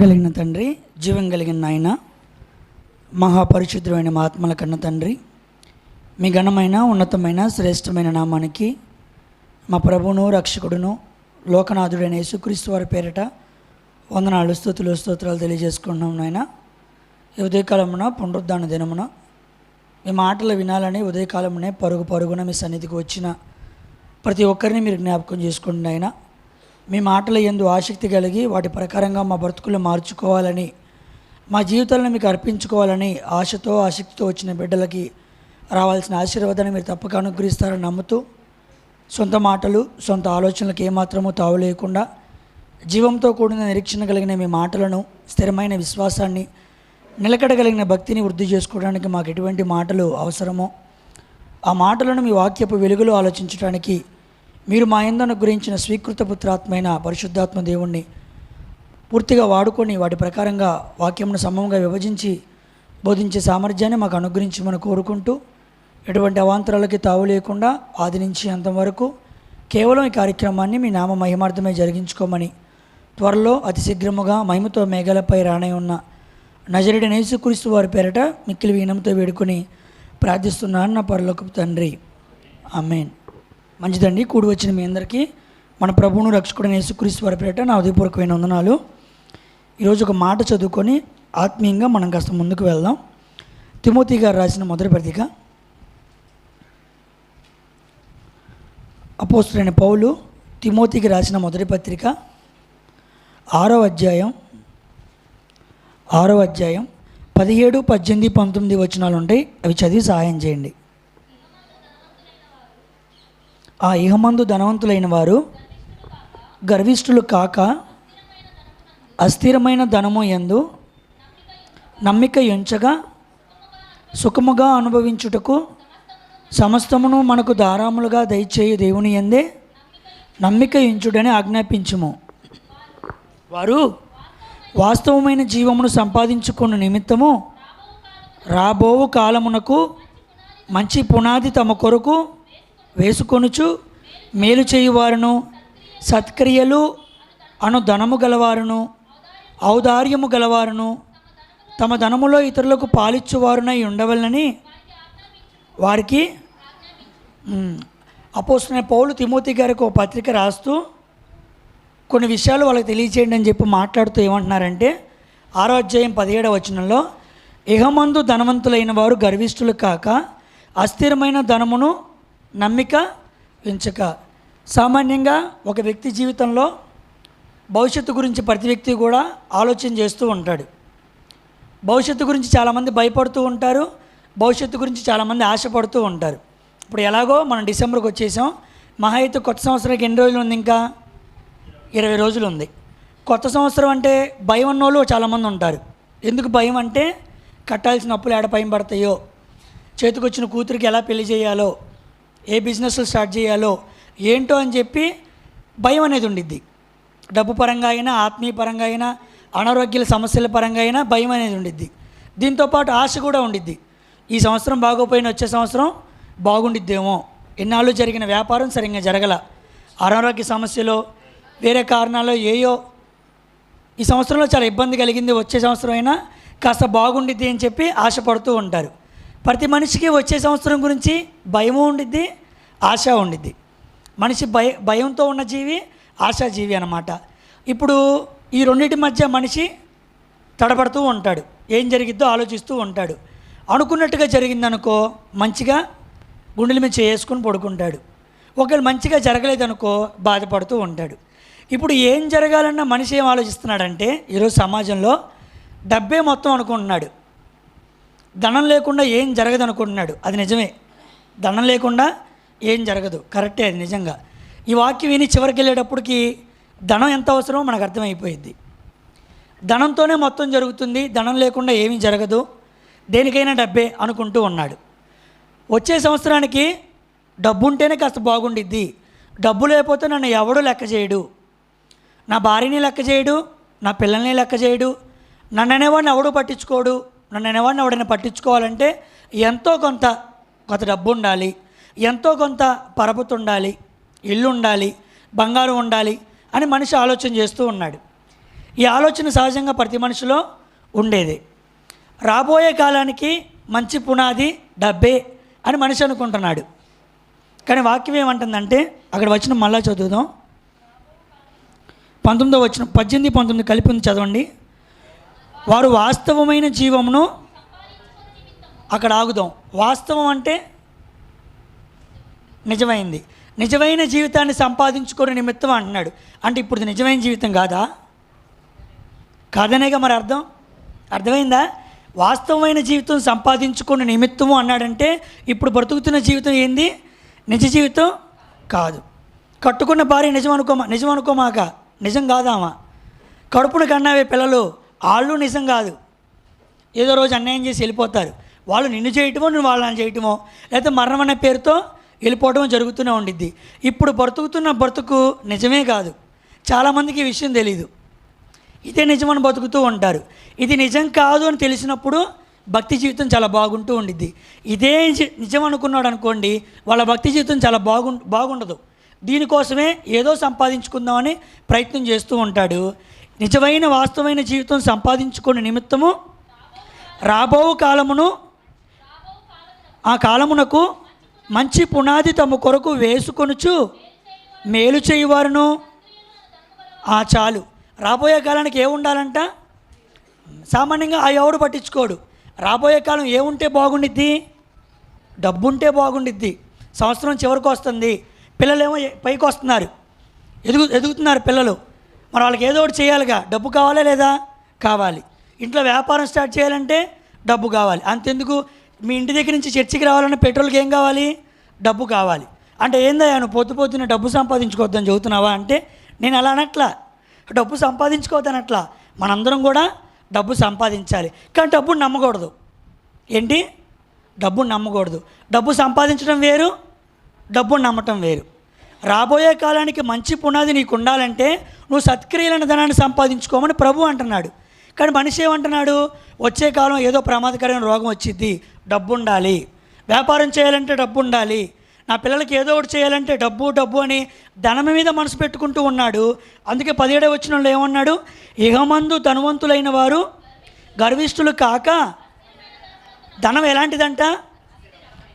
కలిగిన తండ్రి జీవం కలిగిన నాయన మహాపరిశుద్ధమైన మా ఆత్మల కన్న తండ్రి మీ ఘనమైన ఉన్నతమైన శ్రేష్టమైన నామానికి మా ప్రభువును రక్షకుడును లోకనాథుడైన యేసుక్రీస్తు వారి పేరిట వందనాలు స్థుతులు స్తోత్రాలు తెలియజేసుకుంటున్నాం నాయన. ఈ ఉదయకాలమున పునరుద్ధాన దినమున మీ మాటలు వినాలని ఉదయకాలమునే పరుగు పరుగున మీ సన్నిధికి వచ్చిన ప్రతి ఒక్కరిని మీరు జ్ఞాపకం చేసుకోండి నాయన. మీ మాటల ఎందు ఆసక్తి కలిగి వాటి ప్రకారంగా మా బ్రతుకులు మార్చుకోవాలని మా జీవితాలను మీకు అర్పించుకోవాలని ఆశతో ఆసక్తితో వచ్చిన బిడ్డలకి రావాల్సిన ఆశీర్వాదాన్ని మీరు తప్పక అనుగ్రహిస్తారని నమ్ముతూ సొంత మాటలు సొంత ఆలోచనలకు ఏమాత్రమూ తావు లేకుండా జీవంతో కూడిన నిరీక్షణ కలిగిన మీ మాటలను స్థిరమైన విశ్వాసాన్ని నిలకడగలిగిన భక్తిని వృద్ధి చేసుకోవడానికి మాకు ఎటువంటి మాటలు అవసరమో ఆ మాటలను మీ వాక్యపు వెలుగులో ఆలోచించడానికి మీరు మా ఎందను గురించిన స్వీకృత పుత్రాత్మైన పరిశుద్ధాత్మ దేవుణ్ణి పూర్తిగా వాడుకొని వాటి ప్రకారంగా వాక్యంను సమంగా విభజించి బోధించే సామర్థ్యాన్ని మాకు అనుగ్రహించమని కోరుకుంటూ ఎటువంటి అవాంతరాలకి తావు లేకుండా ఆది నుంచి అంతవరకు కేవలం ఈ కార్యక్రమాన్ని మీ నామ మహిమార్థమే జరిగించుకోమని త్వరలో అతి శీఘ్రముగా మహిమతో మేఘాలపై రానై ఉన్న నజరుడి నేసుక్రీస్తు వారి పేరట మిక్కిలి వీనంతో వేడుకొని ప్రార్థిస్తున్నాను నా పరలోకపు తండ్రి. అమేన్ మంచిదండి. కూడి వచ్చిన మీ అందరికీ మన ప్రభువును రక్షకుడు యేసుక్రీస్తు వరపేట నా ఉదయపూర్వకమైన వందనాలు. ఈరోజు ఒక మాట చదువుకొని ఆత్మీయంగా మనం కాస్త ముందుకు వెళ్దాం. తిమోతి గారు రాసిన మొదటి పత్రిక. అపోస్తులైన పౌలు తిమోతికి రాసిన మొదటి పత్రిక. ఆరో అధ్యాయం. ఆరో అధ్యాయం. పదిహేడు పద్దెనిమిది పంతొమ్మిది వచనాలు ఉంటాయి అవి చదివి సహాయం చేయండి. ఆ ఇహమందు ధనవంతులైన వారు గర్విష్ఠులు కాక అస్థిరమైన ధనము ఎందు నమ్మిక ఎంచగా సుఖముగా అనుభవించుటకు సమస్తమును మనకు ధారాములుగా దయచేయి దేవుని ఎందే నమ్మిక ఎంచుడని ఆజ్ఞాపించుము. వారు వాస్తవమైన జీవమును సంపాదించుకున్న నిమిత్తము రాబోవు కాలమునకు మంచి పునాది తమ కొరకు వేసుకొనుచు మేలు చేయువారును సత్క్రియలు అను ధనము గలవారును ఔదార్యము గలవారును తమ ధనములో ఇతరులకు పాలిచ్చువారునై ఉండవలనని వారికి అపోస్తున్న పౌలు తిమోతి గారికి ఒక పత్రిక రాస్తూ కొన్ని విషయాలు వాళ్ళకి తెలియచేయండి అని చెప్పి మాట్లాడుతూ ఏమంటున్నారంటే ఆరో అధ్యాయం పదిహేడవ వచనంలో ఇహమందు ధనవంతులైన వారు గర్విష్ఠులు కాక అస్థిరమైన ధనమును నమ్మిక ఉంచక సామాన్యంగా ఒక వ్యక్తి జీవితంలో భవిష్యత్తు గురించి ప్రతి వ్యక్తి కూడా ఆలోచన చేస్తూ ఉంటాడు. భవిష్యత్తు గురించి చాలామంది భయపడుతూ ఉంటారు భవిష్యత్తు గురించి చాలామంది ఆశపడుతూ ఉంటారు. ఇప్పుడు ఎలాగో మనం డిసెంబర్కి వచ్చేసాం మహా అయితే కొత్త సంవత్సరానికి ఎన్ని రోజులు ఉంది ఇంకా? ఇరవై రోజులు ఉంది. కొత్త సంవత్సరం అంటే భయం ఉన్నోళ్ళు చాలామంది ఉంటారు. ఎందుకు భయం అంటే కట్టాల్సిన అప్పులు ఏడ భయం పడతాయో? చేతికొచ్చిన కూతురికి ఎలా పెళ్ళి చేయాలో? ఏ బిజినెస్ స్టార్ట్ చేయాలో ఏంటో అని చెప్పి భయం అనేది ఉండిద్ది. డబ్బు పరంగా అయినా ఆత్మీయ పరంగా అయినా అనారోగ్యాల సమస్యల పరంగా అయినా భయం అనేది ఉండిద్ది. దీంతోపాటు ఆశ కూడా ఉండిద్ది. ఈ సంవత్సరం బాగోపోయిన వచ్చే సంవత్సరం బాగుండిద్దేమో. ఎన్నాళ్ళు జరిగిన వ్యాపారం సరిగ్గా జరగల. అనారోగ్య సమస్యలో వేరే కారణాలు ఏయో ఈ సంవత్సరంలో చాలా ఇబ్బంది కలిగింది. వచ్చే సంవత్సరం అయినా కాస్త బాగుండిద్ది అని చెప్పి ఆశపడుతూ ఉంటారు. ప్రతి మనిషికి వచ్చే సంవత్సరం గురించి భయము ఉండిద్ది ఆశ ఉండిద్ది. మనిషి భయ భయంతో ఉన్న జీవి ఆశాజీవి అన్నమాట. ఇప్పుడు ఈ రెండింటి మధ్య మనిషి తడబడుతూ ఉంటాడు. ఏం జరిగిద్దో ఆలోచిస్తూ ఉంటాడు. అనుకున్నట్టుగా జరిగిందనుకో మంచిగా గుండెల మీద చేసుకుని పడుకుంటాడు. ఒకవేళ మంచిగా జరగలేదనుకో బాధపడుతూ ఉంటాడు. ఇప్పుడు ఏం జరగాలన్న మనిషి ఏం ఆలోచిస్తున్నాడంటే ఈరోజు సమాజంలో డబ్బే మొత్తం అనుకుంటున్నాడు. ధనం లేకుండా ఏం జరగదు అనుకుంటున్నాడు అది నిజమే. ధనం లేకుండా ఏం జరగదు. కరెక్టే అది నిజంగా. ఈ వాక్యం విని చివరికి వెళ్ళేటప్పటికి ధనం ఎంత అవసరమో మనకు అర్థమైపోయింది ధనంతోనే మొత్తం జరుగుతుంది. ధనం లేకుండా ఏమీ జరగదు. దేనికైనా డబ్బే అనుకుంటూ ఉన్నాడు. వచ్చే సంవత్సరానికి డబ్బు ఉంటేనే కాస్త బాగుండిద్ది. డబ్బు లేకపోతే నన్ను ఎవడూ లెక్క చేయడు. నా భార్యని లెక్క చేయడు. నా పిల్లల్ని లెక్క చేయడు. నన్ను అనేవాడిని ఎవడూ పట్టించుకోడు. నన్ను అనేవాడిని ఎవడైనా పట్టించుకోవాలంటే ఎంతో కొంత కొంత డబ్బు ఉండాలి. ఎంతో కొంత పరపతి ఉండాలి ఇల్లు ఉండాలి బంగారం ఉండాలి అని మనిషి ఆలోచన చేస్తూ ఉన్నాడు. ఈ ఆలోచన సహజంగా ప్రతి మనిషిలో ఉండేది. రాబోయే కాలానికి మంచి పునాది డబ్బే అని మనిషి అనుకుంటున్నాడు. కానీ వాక్యం ఏమంటుందంటే అక్కడ వచ్చిన మళ్ళా చదువుదాం. పంతొమ్మిదో వచ్చిన పద్దెనిమిది పంతొమ్మిది కలిపి ఉంది చదవండి. వారు వాస్తవమైన జీవమును అక్కడ ఆగుదాం. వాస్తవం అంటే నిజమైంది. నిజమైన జీవితాన్ని సంపాదించుకునే నిమిత్తం అంటున్నాడు. అంటే ఇప్పుడు నిజమైన జీవితం కాదా? కాదనేగా మరి అర్థం? అర్థమైందా? వాస్తవమైన జీవితం సంపాదించుకున్న నిమిత్తము అన్నాడంటే ఇప్పుడు బ్రతుకుతున్న జీవితం ఏంది? నిజ జీవితం కాదు. కట్టుకున్న భార్య నిజం అనుకోమా? నిజం అనుకోమాక? నిజం కాదామా? కడుపును కన్నావే పిల్లలు వాళ్ళు నిజం కాదు. ఏదో రోజు అన్యాయం చేసి వెళ్ళిపోతారు. వాళ్ళు నిన్ను చేయటమో నువ్వు వాళ్ళని చేయటమో లేకపోతే మరణం అనే పేరుతో వెళ్ళిపోవడం జరుగుతూనే ఉండిద్ది. ఇప్పుడు బ్రతుకుతున్న బ్రతుకు నిజమే కాదు. చాలామందికి ఈ విషయం తెలియదు ఇదే నిజమని బతుకుతూ ఉంటారు. ఇది నిజం కాదు అని తెలిసినప్పుడు భక్తి జీవితం చాలా బాగుంటూ ఉండిద్ది. ఇదే నిజ- నిజం అనుకున్నాడు అనుకోండి వాళ్ళ భక్తి జీవితం చాలా బాగు బాగుండదు. దీనికోసమే ఏదో సంపాదించుకుందామని ప్రయత్నం చేస్తూ ఉంటాడు. నిజమైన వాస్తవమైన జీవితం సంపాదించుకునే నిమిత్తము రాబో కాలమును ఆ కాలమునకు మంచి పునాది తమ కొరకు వేసుకొనుచు మేలు చేయువారును. ఆ చాలు. రాబోయే కాలానికి ఏముండాలంట సామాన్యంగా ఆ ఎవడు పట్టించుకోడు. రాబోయే కాలం ఏముంటే బాగుండిద్ది? డబ్బుంటే బాగుండిద్ది. సంవత్సరం చివరికి వస్తుంది. పిల్లలేమో పైకి వస్తున్నారు. ఎదుగు ఎదుగుతున్నారు పిల్లలు. మరి వాళ్ళకి ఏదో ఒకటి చేయాలిగా. డబ్బు కావాలా లేదా? కావాలి. ఇంట్లో వ్యాపారం స్టార్ట్ చేయాలంటే డబ్బు కావాలి. అంతెందుకు? మీ ఇంటి దగ్గర నుంచి చర్చికి రావాలన్నా పెట్రోల్కి ఏం కావాలి? డబ్బు కావాలి. అంటే ఏందయ్యా నువ్వు పొద్దు పొద్దున్న డబ్బు సంపాదించుకోవద్దని చెబుతున్నావా అంటే నేను అలా అనట్లా. డబ్బు సంపాదించుకోవద్దనట్లా. మనందరం కూడా డబ్బు సంపాదించాలి. కానీ డబ్బును నమ్మకూడదు. ఏంటి? డబ్బును నమ్మకూడదు. డబ్బు సంపాదించడం వేరు డబ్బును నమ్మటం వేరు. రాబోయే కాలానికి మంచి పునాది నీకు ఉండాలంటే నువ్వు సత్క్రియలైన ధనాన్ని సంపాదించుకోమని ప్రభు అంటున్నాడు. కానీ మనిషి ఏమంటున్నాడు? వచ్చే కాలం ఏదో ప్రమాదకరమైన రోగం వచ్చింది డబ్బు ఉండాలి వ్యాపారం చేయాలంటే డబ్బు ఉండాలి నా పిల్లలకి ఏదో ఒకటి చేయాలంటే డబ్బు డబ్బు అని ధనం మీద మనసు పెట్టుకుంటూ ఉన్నాడు. అందుకే పదిహేడే వచ్చిన వాళ్ళు ఏమన్నాడు? ఇహమందు ధనవంతులైన వారు గర్విష్ఠులు కాక ధనం ఎలాంటిదంట?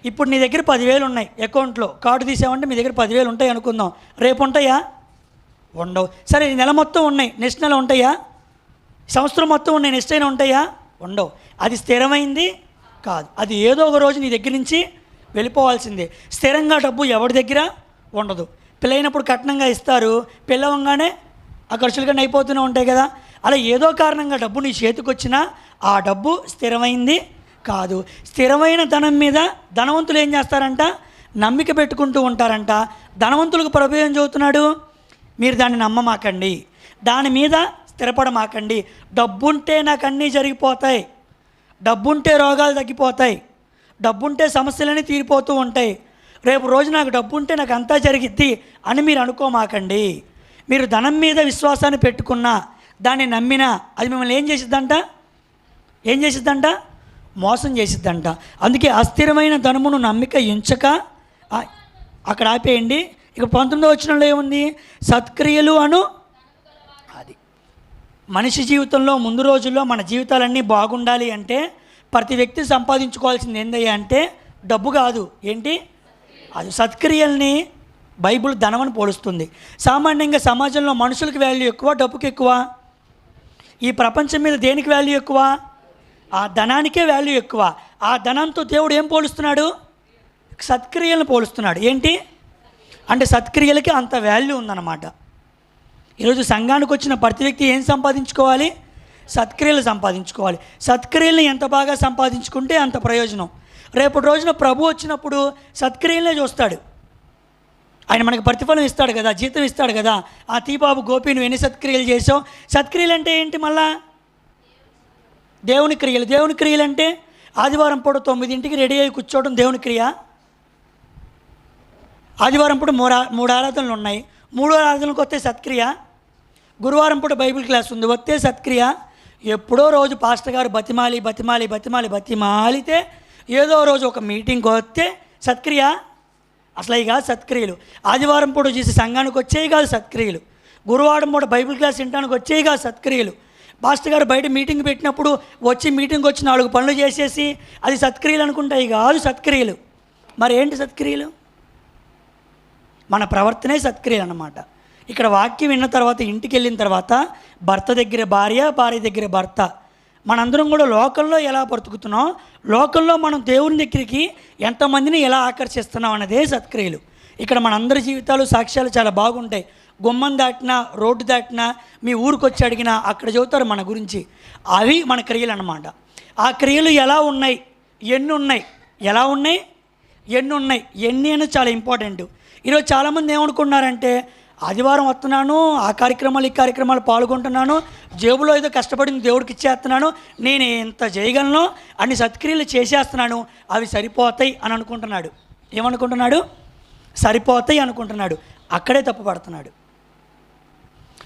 ఇప్పుడు నీ దగ్గర పదివేలు ఉన్నాయి అకౌంట్లో. కార్డు తీసామంటే మీ దగ్గర పదివేలు ఉంటాయి అనుకుందాం. రేపు ఉంటాయా? ఉండవు. సరే నెల మొత్తం ఉన్నాయి. నెక్స్ట్ నెల ఉంటాయా? సంవత్సరం మొత్తం నేను ఇష్టమైన ఉంటాయా? ఉండవు. అది స్థిరమైంది కాదు. అది ఏదో ఒక రోజు నీ దగ్గర నుంచి వెళ్ళిపోవాల్సిందే. స్థిరంగా డబ్బు ఎవరి దగ్గర? ఉండదు. పెళ్ళైనప్పుడు కట్నంగా ఇస్తారు. పిల్లవంగానే ఆ ఖర్చులు అయిపోతూనే ఉంటాయి కదా. అలా ఏదో కారణంగా డబ్బు నీ చేతికి వచ్చినా ఆ డబ్బు స్థిరమైంది కాదు. స్థిరమైన ధనం మీద ధనవంతులు ఏం చేస్తారంట? నమ్మిక పెట్టుకుంటూ ఉంటారంట. ధనవంతులకు ప్రభు ఏం చదువుతున్నాడు? మీరు దాన్ని నమ్మమాకండి. దాని మీద స్థిరపడమాకండి. డబ్బుంటే నాకు అన్నీ జరిగిపోతాయి. డబ్బుంటే రోగాలు తగ్గిపోతాయి. డబ్బుంటే సమస్యలన్నీ తీరిపోతూ ఉంటాయి. రేపు రోజు నాకు డబ్బుంటే నాకు అంతా జరిగిద్ది అని మీరు అనుకోమాకండి. మీరు ధనం మీద విశ్వాసాన్ని పెట్టుకున్నా దాన్ని నమ్మినా అది మిమ్మల్ని ఏం చేసిద్దంట? ఏం చేసిద్దంట? మోసం చేసిద్దంట. అందుకే అస్థిరమైన ధనమును నమ్మిక ఎంచక అక్కడ ఆపేయండి. ఇక పంతొమ్మిదో వచ్చినంలో ఏముంది? సత్క్రియలు అను మనిషి జీవితంలో ముందు రోజుల్లో మన జీవితాలన్నీ బాగుండాలి అంటే ప్రతి వ్యక్తి సంపాదించుకోవాల్సింది ఏందయ్యా అంటే డబ్బు కాదు. ఏంటి? అది సత్క్రియల్ని బైబిల్ ధనమని పోలుస్తుంది. సామాన్యంగా సమాజంలో మనుషులకు వాల్యూ ఎక్కువ డబ్బుకి ఎక్కువ? ఈ ప్రపంచం మీద దేనికి వాల్యూ ఎక్కువ? ఆ ధనానికే వాల్యూ ఎక్కువ. ఆ ధనంతో దేవుడు ఏం పోలుస్తున్నాడు? సత్క్రియలను పోలుస్తున్నాడు. ఏంటి? అంటే సత్క్రియలకి అంత వాల్యూ ఉందన్నమాట. ఈరోజు సంఘానికి వచ్చిన ప్రతి వ్యక్తి ఏం సంపాదించుకోవాలి? సత్క్రియలు సంపాదించుకోవాలి. సత్క్రియలను ఎంత బాగా సంపాదించుకుంటే అంత ప్రయోజనం. రేపటి రోజున ప్రభు వచ్చినప్పుడు సత్క్రియలనే చూస్తాడు. ఆయన మనకు ప్రతిఫలం ఇస్తాడు కదా జీతం ఇస్తాడు కదా. ఆ తీబాబు గోపి నువ్వు ఎన్ని సత్క్రియలు చేసావు సత్క్రియలు అంటే ఏంటి మళ్ళా? దేవుని క్రియలు. దేవుని క్రియలు అంటే ఆదివారం పూట తొమ్మిదింటికి రెడీ అయ్యి కూర్చోవడం దేవుని క్రియ. ఆదివారం పూట మూడు మూడు ఆరాధనలు ఉన్నాయి. మూడో ఆరాధనలకు వస్తే సత్క్రియ. గురువారం పూట బైబిల్ క్లాస్ ఉంది. వస్తే సత్క్రియ. ఎప్పుడో రోజు పాస్టర్ గారు బతిమాలి బతిమాలి బతిమాలి బతిమాలితే ఏదో రోజు ఒక మీటింగ్కి వస్తే సత్క్రియ. అసలు అవి కాదు సత్క్రియలు. ఆదివారం పూట చేసి సంఘానికి వచ్చేవి కాదు సత్క్రియలు. గురువారం పూట బైబిల్ క్లాస్ వినడానికి కాదు సత్క్రియలు. పాస్టర్ గారు బయట మీటింగ్ పెట్టినప్పుడు వచ్చి మీటింగ్ వచ్చి నాలుగు పనులు చేసేసి అది సత్క్రియలు అనుకుంటాయి కాదు సత్క్రియలు. మరి ఏంటి సత్క్రియలు? మన ప్రవర్తనే సత్క్రియలు అన్నమాట. ఇక్కడ వాక్యం విన్న తర్వాత ఇంటికి వెళ్ళిన తర్వాత భర్త దగ్గర భార్య భార్య దగ్గర భర్త. మనందరం కూడా లోకల్లో ఎలా బ్రతుకుతున్నాం? లోకల్లో మనం దేవుని దగ్గరికి ఎంతమందిని ఎలా ఆకర్షిస్తున్నాం అన్నదే సత్క్రియలు. ఇక్కడ మనందరి జీవితాలు సాక్ష్యాలు చాలా బాగుంటాయి. గుమ్మం దాటినా రోడ్డు దాటినా మీ ఊరికి వచ్చి అడిగినా అక్కడ చెబుతారు మన గురించి. అవి మన క్రియలు అన్నమాట. ఆ క్రియలు ఎలా ఉన్నాయి? ఎన్ని ఉన్నాయి? ఎలా ఉన్నాయి? ఎన్ని ఉన్నాయి? ఎన్ని అని చాలా ఇంపార్టెంట్. ఈరోజు చాలామంది ఏమనుకున్నారంటే ఆదివారం వస్తున్నాను ఆ కార్యక్రమాలు ఈ కార్యక్రమాలు పాల్గొంటున్నాను జేబులో ఏదో కష్టపడింది దేవుడికి ఇచ్చేస్తున్నాను నేను ఇంత చేయగలను అన్ని సత్క్రియలు చేసేస్తున్నాను అవి సరిపోతాయి అని అనుకుంటున్నాడు. ఏమనుకుంటున్నాడు? సరిపోతాయి అనుకుంటున్నాడు. అక్కడే తప్పు పడుతున్నాడు.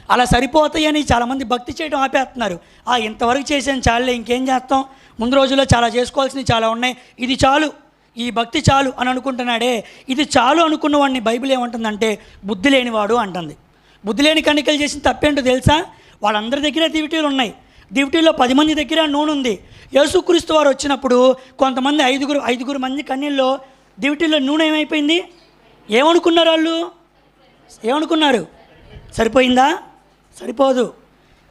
అలా సరిపోతాయి అని చాలామంది భక్తి చేయడం ఆపేస్తున్నారు. ఆ ఇంతవరకు చేసాను చాలే ఇంకేం చేస్తాం? ముందు రోజుల్లో చాలా చేసుకోవాల్సినవి చాలా ఉన్నాయి. ఇది చాలు. ఈ భక్తి చాలు అని అనుకుంటున్నాడే ఇది చాలు అనుకున్న వాడిని బైబిల్ ఏమంటుందంటే బుద్ధి లేనివాడు అంటుంది. బుద్ధి లేని కణికలు చేసిన తప్పేంటో తెలుసా? వాళ్ళందరి దగ్గర దివిటీలు ఉన్నాయి. దివిటీలో పది మంది దగ్గర నూనె ఉంది. యేసుక్రీస్తు వారు వచ్చినప్పుడు కొంతమంది ఐదుగురు ఐదుగురు మంది కన్నీళ్ళలో దివిటీలో నూనె ఏమైపోయింది? ఏమనుకున్నారు వాళ్ళు? ఏమనుకున్నారు? సరిపోయిందా? సరిపోదు.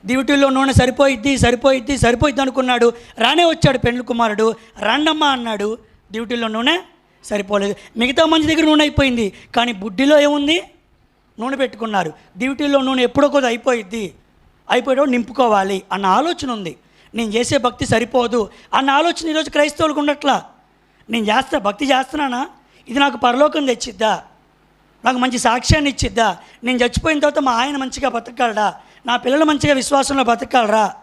దివిటీల్లో నూనె సరిపోయిద్ది సరిపోయిద్ది సరిపోయిద్ది అనుకున్నాడు. రానే వచ్చాడు పెండ్లి కుమారుడు. రాండమ్మ అన్నాడు. డ్యూటీలో నూనె సరిపోలేదు. మిగతా మంచి దగ్గర నూనె అయిపోయింది. కానీ బుడ్డిలో ఏముంది? నూనె పెట్టుకున్నారు. డ్యూటీలో నూనె ఎప్పుడో కొద్ది అయిపోయిద్ది. అయిపోయేటప్పుడు నింపుకోవాలి అన్న ఆలోచన ఉంది. నేను చేసే భక్తి సరిపోదు అన్న ఆలోచన ఈరోజు క్రైస్తవులకు ఉండట్లా? నేను చేస్తా భక్తి చేస్తున్నానా? ఇది నాకు పరలోకం తెచ్చిద్దా? నాకు మంచి సాక్ష్యాన్ని ఇచ్చిద్దా? నేను చచ్చిపోయిన తర్వాత మా ఆయన మంచిగా బతకగలడా? నా పిల్లలు మంచిగా విశ్వాసంలో బతకగలరా?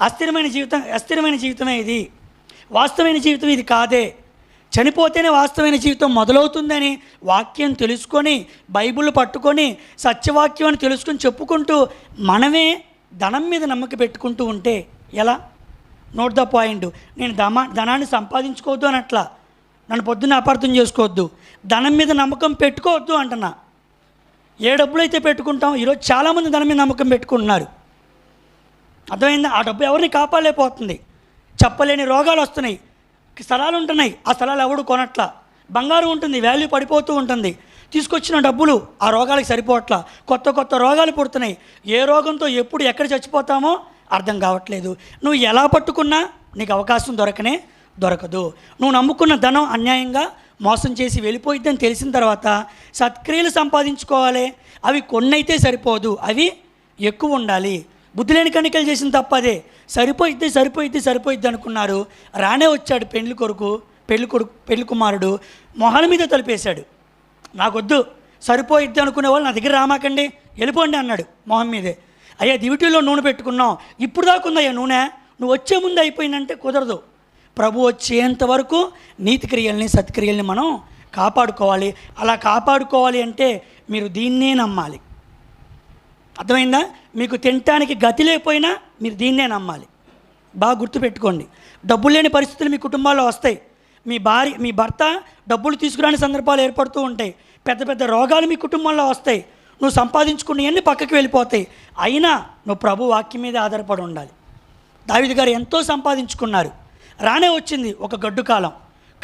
అస్థిరమైన జీవితం అస్థిరమైన జీవితమే ఇది. వాస్తవమైన జీవితం ఇది కాదే. చనిపోతేనే వాస్తవమైన జీవితం మొదలవుతుందని వాక్యం తెలుసుకొని బైబిల్ పట్టుకొని సత్యవాక్యం అని తెలుసుకొని చెప్పుకుంటూ మనమే ధనం మీద నమ్మక పెట్టుకుంటూ ఉంటే ఎలా? Note the point. నేను ధమా ధనాన్ని సంపాదించుకోవద్దు అని అట్లా నన్ను పొద్దున్న అపార్థం చేసుకోవద్దు. ధనం మీద నమ్మకం పెట్టుకోవద్దు అంటున్నా. ఏ డబ్బులు అయితే పెట్టుకుంటాం ఈరోజు చాలామంది ధనం మీద నమ్మకం పెట్టుకుంటున్నారు. అర్థమైందా? ఆ డబ్బు ఎవరిని కాపాడలేకపోతుంది. చెప్పలేని రోగాలు వస్తున్నాయి. స్థలాలు ఉంటున్నాయి. ఆ స్థలాలు ఎవడు కొనట్లా? బంగారం ఉంటుంది వాల్యూ పడిపోతూ ఉంటుంది. తీసుకొచ్చిన డబ్బులు ఆ రోగాలకు సరిపోవట్లా? కొత్త కొత్త రోగాలు పుడుతున్నాయి. ఏ రోగంతో ఎప్పుడు ఎక్కడ చచ్చిపోతామో అర్థం కావట్లేదు. నువ్వు ఎలా పట్టుకున్నా నీకు అవకాశం దొరకనే దొరకదు. నువ్వు నమ్ముకున్న ధనం అన్యాయంగా మోసం చేసి వెళ్ళిపోయిద్దని తెలిసిన తర్వాత సత్క్రియలు సంపాదించుకోవాలి. అవి కొన్నైతే సరిపోదు. అవి ఎక్కువ ఉండాలి. బుద్ధి లేని కణికలు చేసిన తప్ప అదే. సరిపోయిద్ది సరిపోయిద్ది సరిపోయిద్ది అనుకున్నారు. రానే వచ్చాడు పెళ్ళి కొడుకు పెళ్ళి కొడుకు పెళ్ళి కుమారుడు. మొహాల మీద తలిపేశాడు. నాకొద్దు సరిపోయిద్ది అనుకునే వాళ్ళు నా దగ్గర రామాకండి వెళ్ళిపోండి అన్నాడు మొహం మీదే. అయ్యా దివిటీలో నూనె పెట్టుకున్నాం. ఇప్పుడు దాకా ఉందయ్యా నూనె. నువ్వు వచ్చే ముందు అయిపోయిందంటే కుదరదు. ప్రభు వచ్చేంత వరకు నీతి క్రియల్ని సత్క్రియల్ని మనం కాపాడుకోవాలి. అలా కాపాడుకోవాలి అంటే మీరు దీన్నే నమ్మాలి. అర్థమైందా? మీకు తినటానికి గతి లేకపోయినా మీరు దీన్నే నమ్మాలి. బాగా గుర్తుపెట్టుకోండి. డబ్బులు లేని పరిస్థితులు మీ కుటుంబాల్లో వస్తాయి. మీ భార్య మీ భర్త డబ్బులు తీసుకురాని సందర్భాలు ఏర్పడుతూ ఉంటాయి. పెద్ద పెద్ద రోగాలు మీ కుటుంబంలో వస్తాయి. నువ్వు సంపాదించుకున్నవన్నీ పక్కకి వెళ్ళిపోతాయి. అయినా నువ్వు ప్రభు వాక్యం మీద ఆధారపడి ఉండాలి. దావిది గారు ఎంతో సంపాదించుకున్నారు. రానే వచ్చింది ఒక గడ్డు కాలం.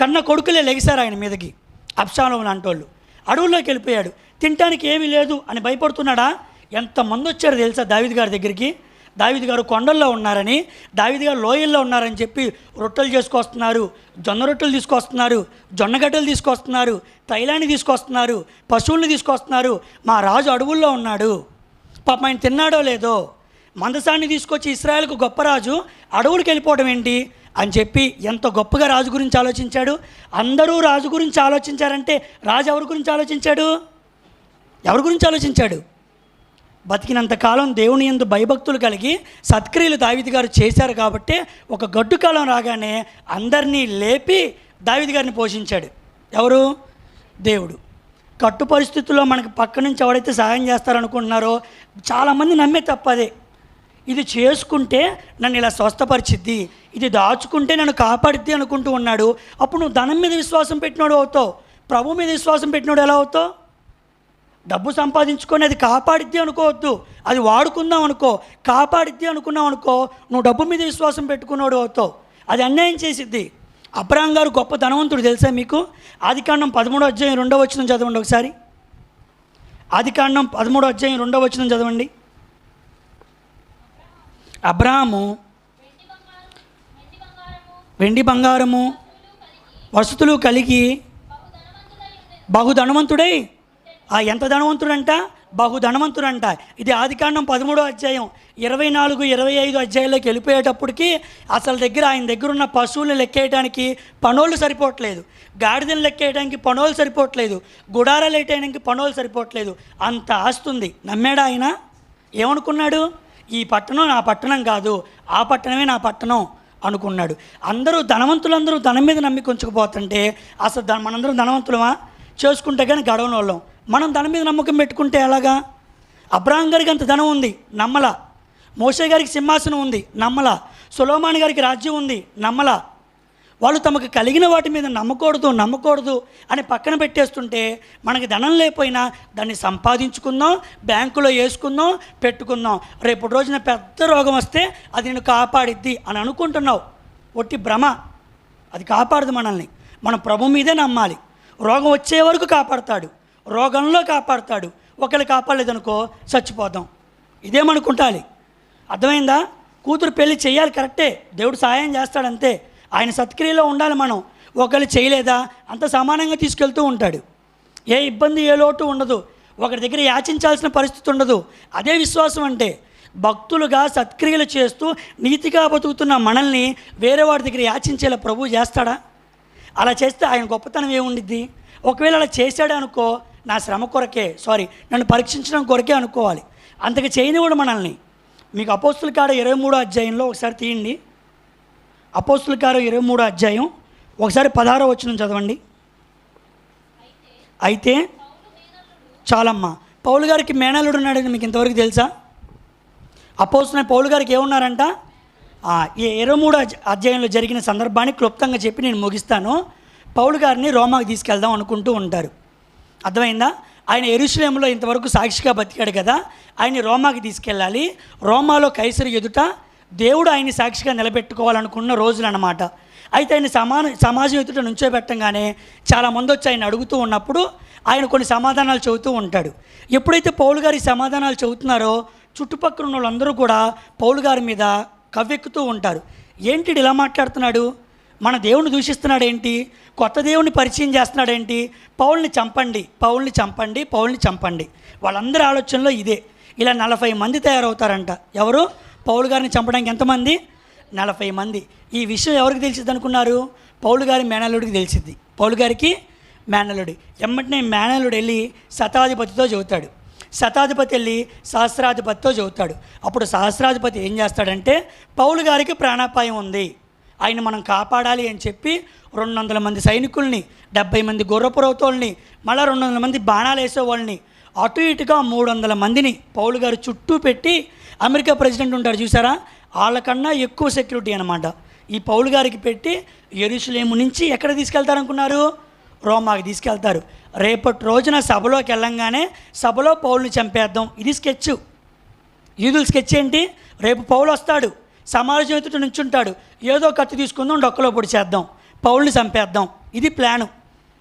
కన్న కొడుకులే లెగిశారు ఆయన మీదకి. అప్సాలం లాంటోళ్ళు. అడవుల్లోకి వెళ్ళిపోయాడు. తినటానికి ఏమీ లేదు అని భయపడుతున్నాడా? ఎంతమంది వచ్చారు తెలుసా దావిది గారి దగ్గరికి? దావిద్ గారు కొండల్లో ఉన్నారని దావిది గారు లోయల్లో ఉన్నారని చెప్పి రొట్టెలు చేసుకొస్తున్నారు జొన్న రొట్టెలు తీసుకొస్తున్నారు జొన్నగడ్డలు తీసుకొస్తున్నారు తైలాన్ని తీసుకొస్తున్నారు పశువుల్ని తీసుకొస్తున్నారు. మా రాజు అడవుల్లో ఉన్నాడు. పాప ఆయన తిన్నాడో లేదో? మందసాన్ని తీసుకొచ్చి ఇస్రాయల్కు గొప్ప రాజు అడవులకు వెళ్ళిపోవడం ఏంటి? అని చెప్పి ఎంత గొప్పగా రాజు గురించి ఆలోచించాడు? అందరూ రాజు గురించి ఆలోచించారంటే రాజు ఎవరి గురించి ఆలోచించాడు? ఎవరి గురించి ఆలోచించాడు? బతికినంత కాలం దేవుని ఎందు భయభక్తులు కలిగి సత్క్రియలు దావిది గారు చేశారు కాబట్టి ఒక గడ్డు కాలం రాగానే అందరినీ లేపి దావిది గారిని పోషించాడు. ఎవరు? దేవుడు. కట్టు పరిస్థితుల్లో మనకు పక్క నుంచి ఎవడైతే సహాయం చేస్తారనుకుంటున్నారో చాలామంది నమ్మే తప్పదే ఇది చేసుకుంటే నన్ను ఇలా స్వస్థపరిచిద్ది ఇది దాచుకుంటే నన్ను కాపాడిద్ది అనుకుంటూ ఉన్నాడు. అప్పుడు నువ్వు ధనం మీద విశ్వాసం పెట్టినోడు అవుతావు. ప్రభు మీద విశ్వాసం పెట్టినోడు ఎలా అవుతావు? డబ్బు సంపాదించుకొని అది కాపాడిద్ది అనుకోవద్దు. అది వాడుకుందాం అనుకో కాపాడిద్ది అనుకున్నాం అనుకో నువ్వు డబ్బు మీద విశ్వాసం పెట్టుకున్నాడు అవుతావు. అది అన్యాయం చేసిద్ది. అబ్రాహం గారు గొప్ప ధనవంతుడు తెలుసా మీకు? ఆది కాండం పదమూడో అధ్యాయం రెండో వచ్చిన చదవండి ఒకసారి. ఆది కాండం పదమూడో అధ్యాయం రెండో వచ్చిన చదవండి. అబ్రాహము వెండి బంగారము వసతులు కలిగి బహు ధనవంతుడై ఆ ఎంత ధనవంతుడంట? బహుధనవంతుడంట. ఇది ఆదికాండం పదమూడో అధ్యాయం. ఇరవై నాలుగు ఇరవై ఐదు అధ్యాయంలోకి వెళ్ళిపోయేటప్పటికి అసలు దగ్గర ఆయన దగ్గర ఉన్న పశువులను లెక్కేయడానికి పనోళ్ళు సరిపోవట్లేదు. గాడిదలు లెక్కేయడానికి పనోళ్ళు సరిపోవట్లేదు. గుడారాలు వేయడానికి పనోళ్ళు సరిపోవట్లేదు. అంత ఆస్తుంది నమ్మాడా ఆయన? ఏమనుకున్నాడు? ఈ పట్టణం నా పట్టణం కాదు. ఆ పట్టణమే నా పట్టణం అనుకున్నాడు. అందరూ ధనవంతులందరూ ధనం మీద నమ్మి కొంచుకుపోతుంటే అసలు మనందరం ధనవంతులమా? చేసుకుంటే కానీ గడవని వాళ్ళం మనం దాని మీద నమ్మకం పెట్టుకుంటే ఎలాగా? అబ్రాహం గారికి అంత ధనం ఉంది నమ్మల. మోసే గారికి సింహాసనం ఉంది నమ్మల. సులోమాన్ గారికి రాజ్యం ఉంది నమ్మల. వాళ్ళు తమకు కలిగిన వాటి మీద నమ్మకూడదు నమ్మకూడదు అని పక్కన పెట్టేస్తుంటే మనకి ధనం లేకపోయినా దాన్ని సంపాదించుకుందాం బ్యాంకులో వేసుకుందాం పెట్టుకుందాం. రేపు రోజున పెద్ద రోగం వస్తే అది నేను కాపాడిద్ది అని అనుకుంటున్నావు. ఒట్టి భ్రమ. అది కాపాడదు మనల్ని. మనం ప్రభు మీదే నమ్మాలి. రోగం వచ్చే వరకు కాపాడతాడు. రోగంలో కాపాడతాడు. ఒకళ్ళు కాపాడలేదనుకో చచ్చిపోతాం. ఇదేమనుకుంటాలి? అర్థమైందా? కూతురు పెళ్ళి చేయాలి కరెక్టే. దేవుడు సహాయం చేస్తాడంతే. ఆయన సత్క్రియలో ఉండాలి మనం. ఒకళ్ళు చేయలేదా? అంత సమానంగా తీసుకెళ్తూ ఉంటాడు. ఏ ఇబ్బంది ఏ లోటు ఉండదు. ఒకరి దగ్గర యాచించాల్సిన పరిస్థితి ఉండదు. అదే విశ్వాసం అంటే భక్తులుగా సత్క్రియలు చేస్తూ నీతిగా బతుకుతున్న మనల్ని వేరే వాడి దగ్గర యాచించేలా ప్రభు చేస్తాడా? అలా చేస్తే ఆయన గొప్పతనం ఏముండిద్ది? ఒకవేళ అలా చేశాడే అనుకో నా శ్రమ కొరకే సారీ నన్ను పరీక్షించడం కొరకే అనుకోవాలి. అంతగా చేయనివాడు మనల్ని. మీకు అపోస్తుల కాడ ఇరవై మూడో అధ్యాయంలో ఒకసారి తీయండి. అపోస్తుల కాడ ఇరవై మూడో అధ్యాయం ఒకసారి పదహారో వచ్చిన చదవండి. అయితే చాలమ్మా. పౌలు గారికి మేనల్లుడు ఉన్నాడని మీకు ఇంతవరకు తెలుసా? అపోస్తున్న పౌలు గారికి ఏమున్నారంట? ఈ ఇరవై మూడు అధ్యాయంలో జరిగిన సందర్భాన్ని క్లుప్తంగా చెప్పి నేను ముగిస్తాను. పౌలు గారిని రోమాకి తీసుకెళ్దాం అనుకుంటూ ఉంటారు. అర్థమైందా? ఆయన ఎరుశ్లేములో ఇంతవరకు సాక్షిగా బతికాడు కదా ఆయన్ని రోమాకి తీసుకెళ్ళాలి. రోమాలో కైసరి ఎదుట దేవుడు ఆయన్ని సాక్షిగా నిలబెట్టుకోవాలనుకున్న రోజులు అన్నమాట అయితే ఆయన సమాన సమాజం ఎదుట నుంచోబెట్టంగానే చాలామంది వచ్చి ఆయన అడుగుతూ ఉన్నప్పుడు ఆయన కొన్ని సమాధానాలు చెబుతూ ఉంటాడు. ఎప్పుడైతే పౌలు గారి సమాధానాలు చెబుతున్నారో చుట్టుపక్కల ఉన్న వాళ్ళందరూ కూడా పౌలు గారి మీద కవ్వెక్కుతూ ఉంటారు. ఏంటి ఇలా మాట్లాడుతున్నాడు? మన దేవుని దూషిస్తున్నాడు ఏంటి కొత్త దేవుని పరిచయం చేస్తున్నాడేంటి? పౌల్ని చంపండి పౌల్ని చంపండి పౌల్ని చంపండి. వాళ్ళందరి ఆలోచనలో ఇదే. ఇలా నలభై మంది తయారవుతారంట. ఎవరు? పౌలు గారిని చంపడానికి ఎంతమంది? నలభై మంది. ఈ విషయం ఎవరికి తెలిసిద్ది అనుకున్నారు? పౌలు గారి మేనల్లుడికి తెలిసిద్ది. పౌలు గారికి మేనల్లుడి. ఎమ్మటినే మేనల్లుడు వెళ్ళి శతాధిపతితో చెబుతాడు. శతాధిపతి వెళ్ళి సహస్రాధిపతితో చెబుతాడు. అప్పుడు సహస్రాధిపతి ఏం చేస్తాడంటే పౌలు గారికి ప్రాణాపాయం ఉంది. ఆయన మనం కాపాడాలి అని చెప్పి రెండు వందల మంది సైనికుల్ని డెబ్బై మంది గుర్రపురవతోల్ని మళ్ళీ రెండు వందల మంది బాణాలు వేసేవాళ్ళని అటు ఇటుగా మూడు వందల మందిని పౌలు గారు చుట్టూ పెట్టి అమెరికా ప్రెసిడెంట్ ఉంటారు చూసారా? వాళ్ళకన్నా ఎక్కువ సెక్యూరిటీ అనమాట ఈ పౌలు గారికి పెట్టి ఎరుసలేము నుంచి ఎక్కడ తీసుకెళ్తారనుకున్నారు? రోమాకి తీసుకెళ్తారు. రేపటి రోజున సభలోకి వెళ్ళంగానే సభలో పౌల్ని చంపేద్దాం. ఇది స్కెచ్ యూదుల స్కెచ్ ఏంటి? రేపు పౌలు వస్తాడు. సమాజం ఎదుట నుంచుంటాడు. ఏదో కత్తి తీసుకుందాం డొక్కలో పొడి చేద్దాం పౌల్ని చంపేద్దాం. ఇది ప్లాను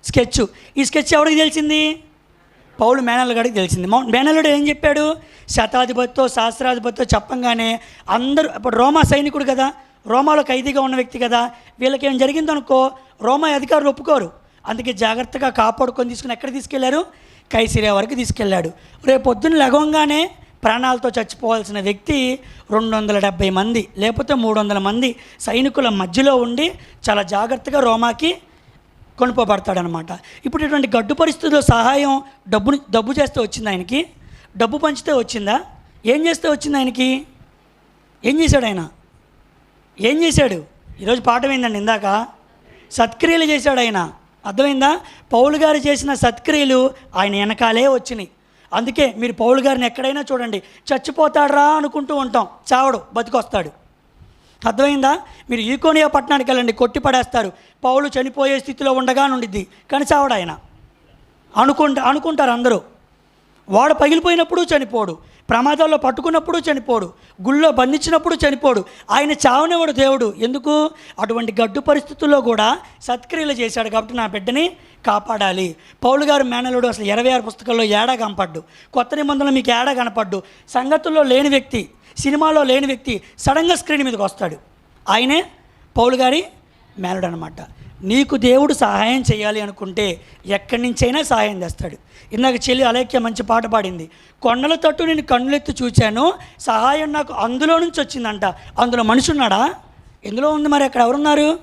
స్కెచ్ ఈ స్కెచ్ ఎవరికి తెలిసింది? పౌలు మేనల్లుగాడికి తెలిసింది. మౌంట్ మేనల్లుడు ఏం చెప్పాడు? శతాధిపతితో సహస్రాధిపతితో చెప్పంగానే అందరూ ఇప్పుడు రోమా సైనికుడు కదా రోమాలో ఖైదీగా ఉన్న వ్యక్తి కదా వీళ్ళకి ఏం జరిగిందనుకో రోమా అధికారులు ఒప్పుకోరు. అందుకే జాగ్రత్తగా కాపాడుకొని తీసుకుని ఎక్కడ తీసుకెళ్ళారు? కైసిరియా వరకు తీసుకెళ్ళాడు రేపు పొద్దున్న లగవంగానే ప్రాణాలతో చచ్చిపోవాల్సిన వ్యక్తి రెండు వందల డెబ్బై మంది లేకపోతే మూడు వందల మంది సైనికుల మధ్యలో ఉండి చాలా జాగ్రత్తగా రోమాకి కొనుక్కోబడతాడనమాట ఇప్పుడు ఇటువంటి గడ్డు పరిస్థితుల్లో సహాయం డబ్బుని డబ్బు చేస్తే వచ్చింది ఆయనకి? డబ్బు పంచితే వచ్చిందా? ఏం చేస్తే వచ్చింది ఆయనకి? ఏం చేశాడు ఆయన? ఏం చేశాడు? ఈరోజు పాఠం ఏందండి ఇందాక? సత్క్రియలు చేశాడు ఆయన. అర్థమైందా? పౌలు గారు చేసిన సత్క్రియలు ఆయన వెనకాలే వచ్చినాయి. అందుకే మీరు పౌలు గారిని ఎక్కడైనా చూడండి. చచ్చిపోతాడరా అనుకుంటూ ఉంటాం. చావడు బతికొస్తాడు. అర్థమైందా? మీరు ఈకోనియా పట్టణానికి వెళ్ళండి కొట్టి పడేస్తారు పౌలు చనిపోయే స్థితిలో ఉండగా నుండిద్ది కానీ చావడాయన అనుకుంటా అనుకుంటారు అందరూ. వాడు పగిలిపోయినప్పుడు చనిపోడు ప్రమాదాల్లో పట్టుకున్నప్పుడు చనిపోడు గుళ్ళో బంధించినప్పుడు చనిపోడు. ఆయన చావనేవాడు దేవుడు. ఎందుకు? అటువంటి గడ్డు పరిస్థితుల్లో కూడా సత్క్రియలు చేశాడు కాబట్టి నా బిడ్డని కాపాడాలి. పౌలు గారు మేనలుడు అసలు ఇరవై ఆరు పుస్తకాల్లో ఏడా కనపడ్డు. కొత్త నిబంధనలు మీకు ఏడా కనపడ్డు. సంగతుల్లో లేని వ్యక్తి సినిమాలో లేని వ్యక్తి సడన్గా స్క్రీన్ మీదకి వస్తాడు. ఆయనే పౌలు గారి మేనడు అనమాట నీకు దేవుడు సహాయం చేయాలి అనుకుంటే ఎక్కడి నుంచైనా సహాయం చేస్తాడు. ఇందాక చెల్లి అలేఖ్య మంచి పాట పాడింది. కొండల తట్టు నేను కన్నులెత్తి చూచాను. సహాయం నాకు అందులో నుంచి వచ్చిందంట. అందులో మనిషి ఉన్నాడా? ఎందులో ఉంది మరి అక్కడ? ఎవరున్నారు?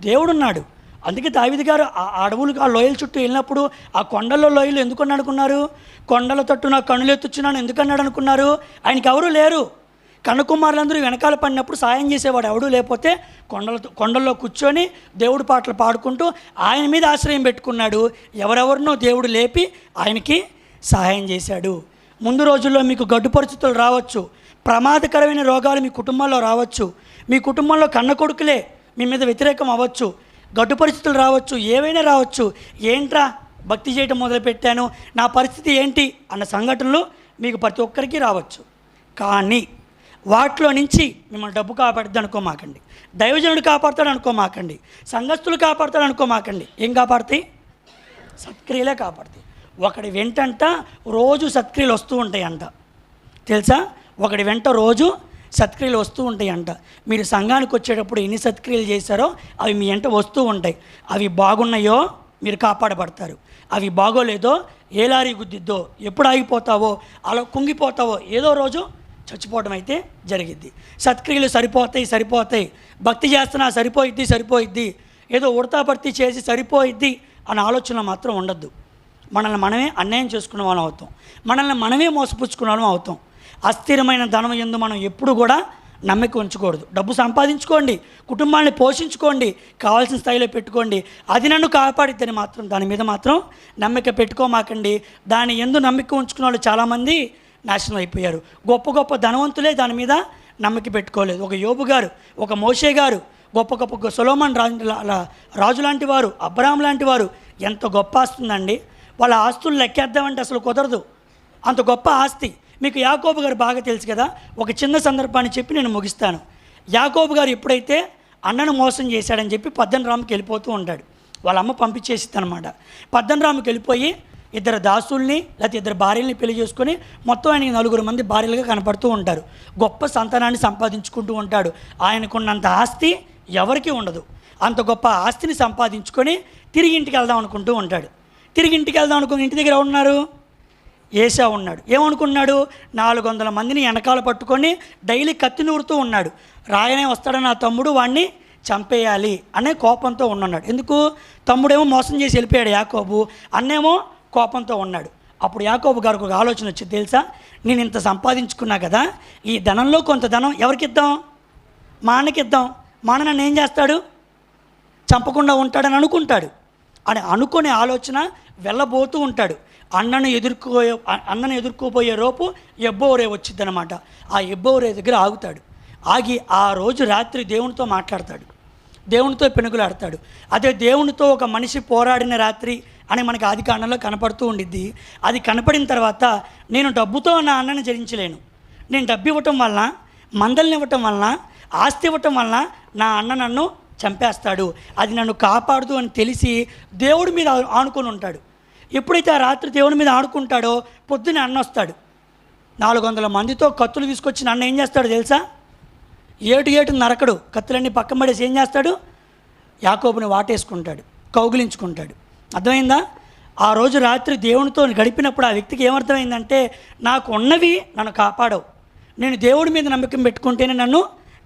దేవుడున్నాడు. అందుకే దావిది గారు ఆ అడవులు ఆ లోయల చుట్టూ వెళ్ళినప్పుడు ఆ కొండల్లో లోయలు ఎందుకని అనుకున్నారు కొండల తట్టు నా కన్నులు ఎత్తుచున్నాను ఎందుకన్నాడు అనుకున్నారు ఆయనకి ఎవరు లేరు. కనకుమారులందరూ వెనకాల పడినప్పుడు సాయం చేసేవాడు ఎవడు లేకపోతే కొండల కొండల్లో కూర్చొని దేవుడు పాటలు పాడుకుంటూ ఆయన మీద ఆశ్రయం పెట్టుకున్నాడు. ఎవరెవరినో దేవుడు లేపి ఆయనకి సహాయం చేశాడు. ముందు రోజుల్లో మీకు గడ్డు పరిస్థితులు రావచ్చు. ప్రమాదకరమైన రోగాలు మీ కుటుంబంలో రావచ్చు. మీ కుటుంబంలో కన్న కొడుకులే మీ మీద వ్యతిరేకం అవ్వచ్చు. గడ్డు పరిస్థితులు రావచ్చు. ఏవైనా రావచ్చు. ఏంట్రా భక్తి చేయటం మొదలుపెట్టాను? నా పరిస్థితి ఏంటి? అన్న సంఘటనలు మీకు ప్రతి ఒక్కరికి రావచ్చు. కానీ వాటిలో నుంచి మిమ్మల్ని డబ్బు కాపాడుద్ది అనుకోమాకండి. దైవజనుడు కాపాడుతాడు అనుకోమాకండి. సంఘస్థులు కాపాడుతాడు అనుకోమాకండి. ఏం కాపాడుతాయి? సత్క్రియలే కాపాడుతాయి. ఒకడి వెంటంట రోజు సత్క్రియలు వస్తూ ఉంటాయి అంట తెలుసా? ఒకడి వెంట రోజు సత్క్రియలు వస్తూ ఉంటాయి అంట మీరు సంఘానికి వచ్చేటప్పుడు ఎన్ని సత్క్రియలు చేశారో అవి మీ వెంట వస్తూ ఉంటాయి. అవి బాగున్నాయో మీరు కాపాడబడతారు. అవి బాగోలేదో ఏ లారీ గుద్దిద్దో ఎప్పుడు ఆగిపోతావో అలా కుంగిపోతావో ఏదో రోజు చచ్చిపోవడం అయితే జరిగిద్ది. సత్క్రియలు సరిపోతాయి సరిపోతాయి. భక్తి చేస్తున్నా సరిపోయిద్ది సరిపోయిద్ది. ఏదో ఉడతా భర్తీ చేసి సరిపోయిద్ది అనే ఆలోచన మాత్రం ఉండద్దు. మనల్ని మనమే అన్యాయం చేసుకున్న వాళ్ళం అవుతాం. మనల్ని మనమే మోసపుచ్చుకున్న వాళ్ళం అవుతాం. అస్థిరమైన ధనం ఎందు మనం ఎప్పుడు కూడా నమ్మిక ఉంచకూడదు డబ్బు సంపాదించుకోండి కుటుంబాన్ని పోషించుకోండి కావాల్సిన స్థాయిలో పెట్టుకోండి. అది నన్ను కాపాడిద్దని మాత్రం దాని మీద మాత్రం నమ్మిక పెట్టుకోమాకండి. దాని ఎందు నమ్మిక ఉంచుకున్న వాళ్ళు చాలామంది నాశనం అయిపోయారు. గొప్ప గొప్ప ధనవంతులే దాని మీద నమ్మకి పెట్టుకోలేదు. ఒక యోబు గారు ఒక మోషే గారు గొప్ప గొప్ప సొలోమన్ రాజు రాజు లాంటి వారు అబ్రాహం లాంటి వారు ఎంత గొప్ప ఆస్తుందండి. వాళ్ళ ఆస్తులు లెక్కేద్దామంటే అసలు కుదరదు. అంత గొప్ప ఆస్తి. మీకు యాకోబు గారు బాగా తెలుసు కదా ఒక చిన్న సందర్భాన్ని చెప్పి నేను ముగిస్తాను. యాకోబు గారు ఎప్పుడైతే అన్నను మోసం చేశాడని చెప్పి పద్దెనరామ్కి వెళ్ళిపోతూ ఉంటాడు. వాళ్ళ అమ్మ పంపించేసిద్ది అనమాట పద్దెనరామ్కి వెళ్ళిపోయి ఇద్దరు దాసుల్ని లేకపోతే ఇద్దరు భార్యల్ని పెళ్ళి చేసుకొని మొత్తం ఆయనకి నలుగురు మంది భార్యలుగా కనపడుతూ ఉంటారు. గొప్ప సంతానాన్ని సంపాదించుకుంటూ ఉంటాడు. ఆయనకున్నంత ఆస్తి ఎవరికీ ఉండదు. అంత గొప్ప ఆస్తిని సంపాదించుకొని తిరిగి ఇంటికి వెళ్దాం అనుకుంటూ ఉంటాడు. తిరిగి ఇంటికి వెళ్దాం అనుకుని ఇంటి దగ్గర ఉన్నారు ఏసా ఉన్నాడు. ఏమనుకున్నాడు? నాలుగు వందల మందిని వెనకాల పట్టుకొని డైలీ కత్తి నూరుతూ ఉన్నాడు. రాయనే వస్తాడని నా తమ్ముడు వాడిని చంపేయాలి అనే కోపంతో ఉన్నాడు ఎందుకు? తమ్ముడేమో మోసం చేసి వెళ్ళిపోయాడు యాకోబు. అన్నేమో కోపంతో ఉన్నాడు. అప్పుడు యాకోబు గారికి ఒక ఆలోచన వచ్చింది తెలుసా? నేను ఇంత సంపాదించుకున్నా కదా ఈ ధనంలో కొంత ధనం ఎవరికి ఇద్దాం? మా అన్నకి ఇద్దాం? మా అన్న నన్ను ఏం చేస్తాడు? చంపకుండా ఉంటాడని అనుకుంటాడు. అని అనుకునే ఆలోచన వెళ్ళబోతూ ఉంటాడు. అన్నను ఎదుర్కోయే అన్నను ఎదుర్కోబోయే రోపు ఎబ్బోరే వచ్చిందనమాట ఆ ఎబ్బోరే దగ్గర ఆగుతాడు. ఆగి ఆ రోజు రాత్రి దేవునితో మాట్లాడతాడు. దేవునితో పెనుగులాడతాడు. అదే దేవునితో ఒక మనిషి పోరాడిన రాత్రి అని మనకి ఆది కాండంలో కనపడుతూ ఉండిద్ది. అది కనపడిన తర్వాత నేను డబ్బుతో నా అన్నని జరించలేను. నేను డబ్బు ఇవ్వటం వలన మందల్ని ఇవ్వటం వలన ఆస్తి ఇవ్వటం వలన నా అన్న నన్ను చంపేస్తాడు. అది నన్ను కాపాడుదు అని తెలిసి దేవుడి మీద ఆనుకొని ఉంటాడు. ఎప్పుడైతే ఆ రాత్రి దేవుడి మీద ఆడుకుంటాడో పొద్దున్నే అన్న వస్తాడు. నాలుగు వందల మందితో కత్తులు తీసుకొచ్చి నన్ను ఏం చేస్తాడు తెలుసా? ఏటు ఏటు నరకడు. కత్తులన్నీ పక్కన పడేసి ఏం చేస్తాడు? యాకోబుని వాటేసుకుంటాడు. కౌగిలించుకుంటాడు. అర్థమైందా? ఆ రోజు రాత్రి దేవునితో గడిపినప్పుడు ఆ వ్యక్తికి ఏమర్థమైందంటే నాకు ఉన్నవి నన్ను కాపాడవు. నేను దేవుడి మీద నమ్మకం పెట్టుకుంటేనే నన్ను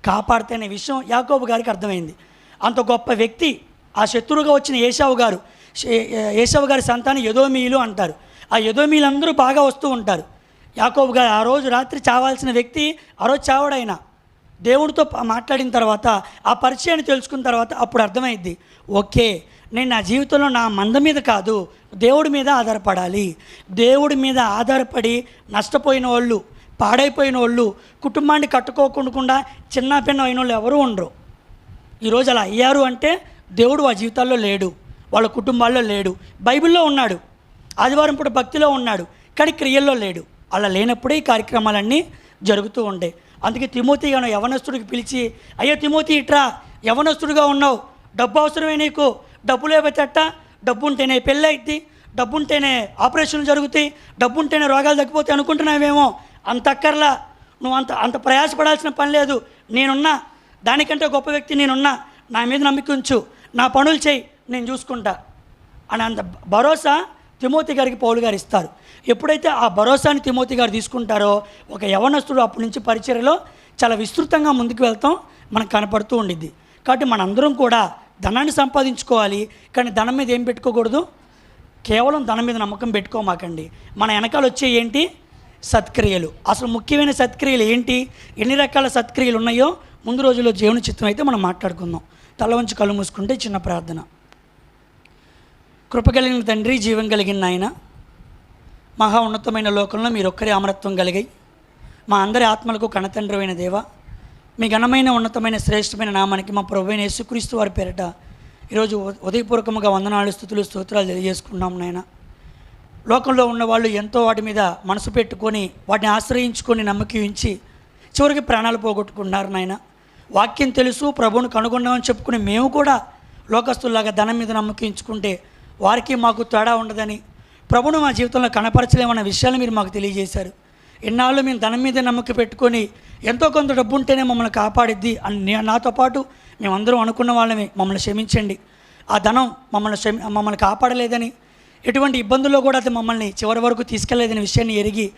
కాపాడితేనే విషయం యాకోబు గారికి అర్థమైంది. అంత గొప్ప వ్యక్తి ఆ శత్రువుగా వచ్చిన ఏషావు గారు ఏషావు గారి సంతానం యదోమీయులు అంటారు. ఆ యదోమీయులందరూ బాగా వస్తూ ఉంటారు. యాకోబు గారు ఆ రోజు రాత్రి చావాల్సిన వ్యక్తి ఆ రోజు చావడైనా దేవుడితో మాట్లాడిన తర్వాత ఆ పరిచయాన్ని తెలుసుకున్న తర్వాత అప్పుడు అర్థమైద్ది ఓకే నేను నా జీవితంలో నా మంద మీద కాదు దేవుడి మీద ఆధారపడాలి. దేవుడి మీద ఆధారపడి నష్టపోయిన వాళ్ళు పాడైపోయిన వాళ్ళు కుటుంబాన్ని కట్టుకోకుండా చిన్న పిన్న అయిన వాళ్ళు ఎవరు ఉండరు. ఈరోజు అలా అయ్యారు అంటే దేవుడు ఆ జీవితాల్లో లేడు వాళ్ళ కుటుంబాల్లో లేడు బైబిల్లో ఉన్నాడు ఆదివారం పూట భక్తిలో ఉన్నాడు కానీ క్రియల్లో లేడు. అలా లేనప్పుడే ఈ కార్యక్రమాలన్నీ జరుగుతూ ఉండే. అందుకే తిమోతి యవనస్తుడికి పిలిచి అయ్యో తిమోతి ఇట్రా యవనస్తుడిగా ఉన్నావు డబ్బు అవసరమే నీకు డబ్బు లేకపోతే అట్ట డబ్బు ఉంటేనే పెళ్ళి అయింది డబ్బు ఉంటేనే ఆపరేషన్లు జరుగుతాయి డబ్బు ఉంటేనే రోగాలు తగ్గిపోతాయి అనుకుంటున్నావేమో అంత అక్కర్లా. నువ్వు అంత అంత ప్రయాసపడాల్సిన పని లేదు. నేనున్నా దానికంటే గొప్ప వ్యక్తి నేనున్నా నా మీద నమ్మిక ఉంచు నా పనులు చేయి నేను చూసుకుంటా. అని అంత భరోసా తిమోతి గారికి పౌలు గారు ఇస్తారు. ఎప్పుడైతే ఆ భరోసాని తిమోతి గారు తీసుకుంటారో ఒక యవనస్తుడు అప్పటి నుంచి పరిచర్యలో చాలా విస్తృతంగా ముందుకు వెళ్తాం మనకు కనపడుతూ ఉండిద్ది. కాబట్టి మనందరం కూడా ధనాన్ని సంపాదించుకోవాలి కానీ ధనం మీద ఏం పెట్టుకోకూడదు? కేవలం ధనం మీద నమ్మకం పెట్టుకోమాకండి. మన వెనకాల వచ్చే ఏంటి? సత్క్రియలు. అసలు ముఖ్యమైన సత్క్రియలు ఏంటి? ఎన్ని రకాల సత్క్రియలు ఉన్నాయో ముందు రోజుల్లో జీవన చిత్తం అయితే మనం మాట్లాడుకుందాం. తల వంచి కళ్ళు మూసుకుంటే చిన్న ప్రార్థన. కృప కలిగిన తండ్రి జీవం కలిగిన నాయన మహా ఉన్నతమైన లోకంలో మీరు ఒక్కరి అమరత్వం కలిగాయి మా అందరి ఆత్మలకు కణతండ్రమైన దేవ మీ ఘనమైన ఉన్నతమైన శ్రేష్టమైన నామానికి మా ప్రభు యేసుక్రీస్తు వారి పేరట ఈరోజు ఉదయపూర్వకంగా వందనాలు స్థుతులు స్తోత్రాలు తెలియజేసుకున్నాం నాయన. లోకంలో ఉన్న వాళ్ళు ఎంతో వాటి మీద మనసు పెట్టుకొని వాటిని ఆశ్రయించుకొని నమ్మకించి చివరికి ప్రాణాలు పోగొట్టుకున్నారు నాయన. వాక్యం తెలుసు ప్రభువును కనుగొన్నామని చెప్పుకుని మేము కూడా లోకస్తుల్లాగా ధనం మీద నమ్మకించుకుంటే వారికి మాకు తేడా ఉండదని ప్రభును మా జీవితంలో కనపరచలేమన్న విషయాలు మీరు మాకు తెలియజేశారు. ఎన్నాళ్ళు మేము ధనం మీద నమ్మక పెట్టుకొని ఎంతో కొంత డబ్బు ఉంటేనే మమ్మల్ని కాపాడిద్ది అని నాతో పాటు మేమందరం అనుకున్న వాళ్ళమే. మమ్మల్ని క్షమించండి. ఆ ధనం మమ్మల్ని క్షమి మమ్మల్ని కాపాడలేదని ఎటువంటి ఇబ్బందుల్లో కూడా అది మమ్మల్ని చివరి వరకు తీసుకెళ్ళేదనే విషయాన్ని ఎరిగి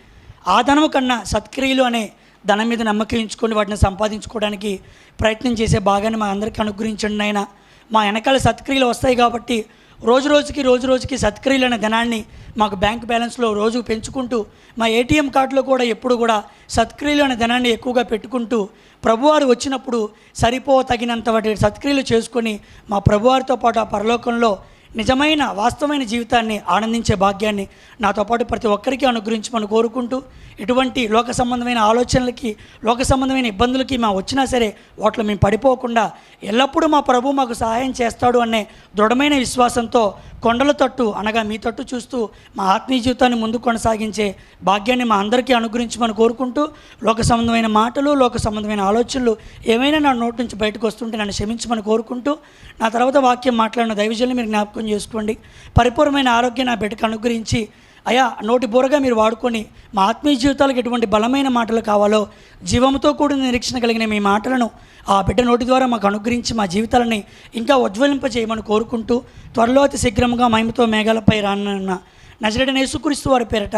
ఆ ధనము కన్నా సత్క్రియలు అనే ధనం మీద నమ్మకం ఉంచుకొని వాటిని సంపాదించుకోవడానికి ప్రయత్నం చేసే భాగాన్ని మా అందరికీ అనుగ్రహించండి అయినా మా వెనకాల సత్క్రియలు వస్తాయి కాబట్టి రోజు రోజుకి రోజు రోజుకి సత్క్రియలైన ధనాన్ని మాకు బ్యాంక్ బ్యాలెన్స్లో రోజు పెంచుకుంటూ మా ఏటీఎం కార్డులో కూడా ఎప్పుడు కూడా సత్క్రియలు ధనాన్ని ఎక్కువగా పెట్టుకుంటూ ప్రభువారు వచ్చినప్పుడు సరిపో తగినంత వాటి సత్క్రియలు చేసుకొని మా ప్రభువారితో పాటు ఆ పరలోకంలో నిజమైన వాస్తవమైన జీవితాన్ని ఆనందించే భాగ్యాన్ని నాతో పాటు ప్రతి ఒక్కరికి అనుగ్రహించమని కోరుకుంటూ ఎటువంటి లోక సంబంధమైన ఆలోచనలకి లోక సంబంధమైన ఇబ్బందులకి మా వచ్చినా సరే వాటిలో మేము పడిపోకుండా ఎల్లప్పుడూ మా ప్రభు మాకు సహాయం చేస్తాడు అనే దృఢమైన విశ్వాసంతో కొండల తట్టు అనగా మీ తట్టు చూస్తూ మా ఆత్మీయ జీవితాన్ని ముందు కొనసాగించే భాగ్యాన్ని మా అందరికీ అనుగ్రహించమని కోరుకుంటూ లోక సంబంధమైన మాటలు లోక సంబంధమైన ఆలోచనలు ఏమైనా నా నోటి నుంచి బయటకు వస్తుంటే నన్ను క్షమించమని కోరుకుంటూ నా తర్వాత వాక్యం మాట్లాడిన దైవజల్ని మీరు జ్ఞాపకం చేసుకోండి. పరిపూర్ణమైన ఆరోగ్యం నా బిడ్డకు అనుగ్రహించి అయా నోటి బోరగా మీరు వాడుకొని మా ఆత్మీయ జీవితాలకు ఎటువంటి బలమైన మాటలు కావాలో జీవంతో కూడిన నిరీక్షణ కలిగిన మీ మాటలను ఆ బిడ్డ నోటి ద్వారా మాకు అనుగ్రహించి మా జీవితాలని ఇంకా ఉజ్వలింపజేయమని కోరుకుంటూ త్వరలో అతి శీఘ్రముగా మహిమతో మేఘాలపై రానున్న నజరడని యేసుక్రీస్తు వారి పేరట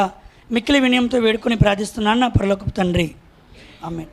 మిక్కిలి వినయంతో వేడుకొని ప్రార్థిస్తున్నాను నా పరలోకపు తండ్రి. ఆమె